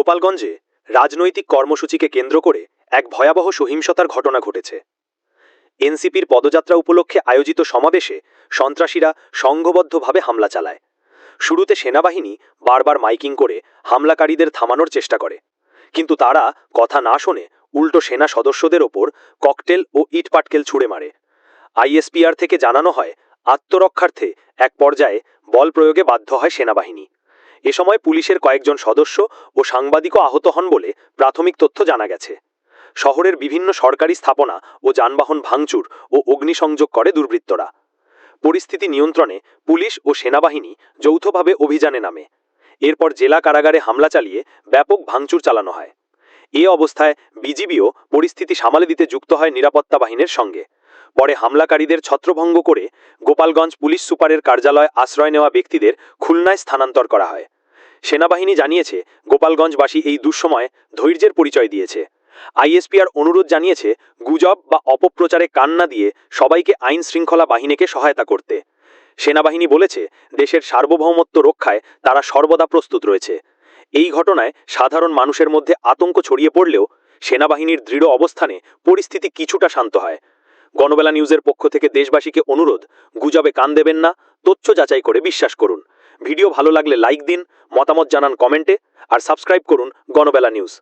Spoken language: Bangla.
গোপালগঞ্জে রাজনৈতিক কর্মসূচিকে কেন্দ্র করে এক ভয়াবহ সহিংসতার ঘটনা ঘটেছে। এনসিপির পদযাত্রা উপলক্ষে আয়োজিত সমাবেশে সন্ত্রাসীরা সংঘবদ্ধভাবে হামলা চালায়। শুরুতে সেনাবাহিনী বারবার মাইকিং করে হামলাকারীদের থামানোর চেষ্টা করে। কিন্তু তারা কথা না শোনে উল্টো সেনা সদস্যদের ওপর ককটেল ও ইটপাটকেল ছুড়ে মারে। আইএসপিআর থেকে জানানো হয়, আত্মরক্ষার্থে এক পর্যায়ে বল প্রয়োগে বাধ্য হয় সেনাবাহিনী। এ সময় পুলিশের কয়েকজন সদস্য ও সাংবাদিকও আহত হন বলে প্রাথমিক তথ্য জানা গেছে। শহরের বিভিন্ন সরকারি স্থাপনা ও যানবাহন ভাঙচুর ও অগ্নিসংযোগ করে দুর্বৃত্তরা। পরিস্থিতি নিয়ন্ত্রণে পুলিশ ও সেনাবাহিনী যৌথভাবে অভিযানে নামে। এরপর জেলা কারাগারে হামলা চালিয়ে ব্যাপক ভাঙচুর চালানো হয়। এ অবস্থায় বিজিবিও পরিস্থিতি সামালে দিতে যুক্ত হয় নিরাপত্তা বাহিনীর সঙ্গে। পরে হামলাকারীদের ছত্রভঙ্গ করে গোপালগঞ্জ পুলিশ সুপারের কার্যালয়ে আশ্রয় নেওয়া ব্যক্তিদের খুলনায় স্থানান্তর করা হয়। সেনাবাহিনী জানিয়েছে, গোপালগঞ্জবাসী এই দুঃসময়ে ধৈর্যের পরিচয় দিয়েছে। আইএসপিআর অনুরোধ জানিয়েছে, গুজব বা অপপ্রচারে কান্না দিয়ে সবাইকে আইন শৃঙ্খলা বাহিনীকে সহায়তা করতে। সেনাবাহিনী বলেছে, দেশের সার্বভৌমত্ব রক্ষায় তারা সর্বদা প্রস্তুত রয়েছে। এই ঘটনায় সাধারণ মানুষের মধ্যে আতঙ্ক ছড়িয়ে পড়লেও সেনাবাহিনীর দৃঢ় অবস্থানে পরিস্থিতি কিছুটা শান্ত হয়। গণবেলা নিউজের পক্ষ থেকে দেশবাসীকে অনুরোধ, গুজবে কান দেবেন না, তথ্য যাচাই করে বিশ্বাস করুন। ভিডিও ভালো লাগলে লাইক দিন, মতামত জানান কমেন্টে, আর সাবস্ক্রাইব করুন গণবেলা নিউজ।